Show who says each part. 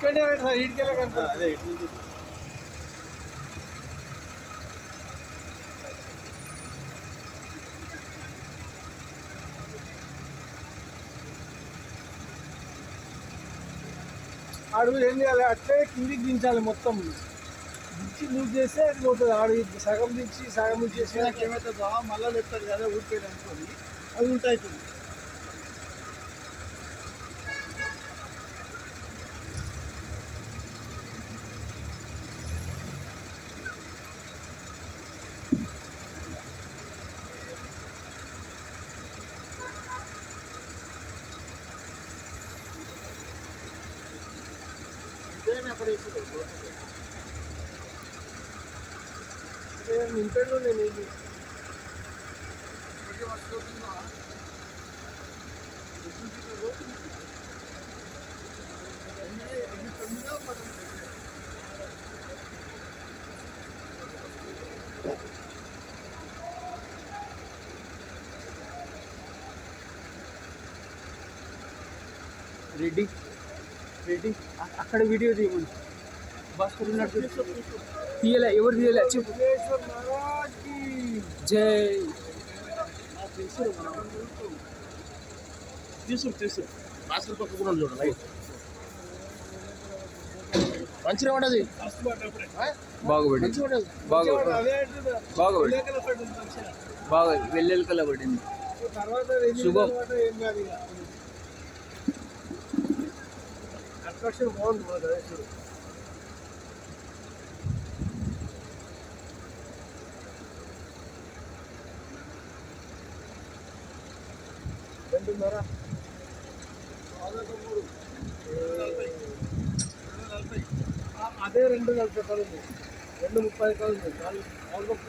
Speaker 1: ఇక్కడే ఇటుకెళ్ళే కనుక
Speaker 2: అదే ఇటు
Speaker 1: ఆడు ఏం చేయాలి? అట్లే కిందికి దించాలి మొత్తం. దించి లూజ్ చేస్తే అది పోతుంది. ఆడు సగం దించి సగం చేసి
Speaker 2: బాగా మళ్ళా చెప్తారు కదా ఊరికే అనుకోని. అది ఉంటాయి అక్కడ వేసుకో
Speaker 1: నింపాడు నేను ఇది.
Speaker 3: రెడ్డి రెడ్డి అక్కడ వీడియో తీయమని. భాస్కర్ ఉన్నట్టు తీయలే ఎవరు తీయలే? చెప్పు. జై.
Speaker 2: తీసుకు తీసుకు భాస్కర్ పక్క కూడా చూడండి మంచిగా ఉండదు
Speaker 3: బాగుపడింది.
Speaker 2: మంచిగా ఉండదు
Speaker 3: బాగా వెల్లెలకల పడింది శుభం.
Speaker 1: తర్వాత ఏం కాదు ఇక. అట్రాక్షన్ బాగుంది మన గణేశుడు రెండున్నర దాదాపు మూడు. ఆ, అదే రెండు నలభై కాదు రెండు ముప్పై కాదు నాలుగు నాలుగు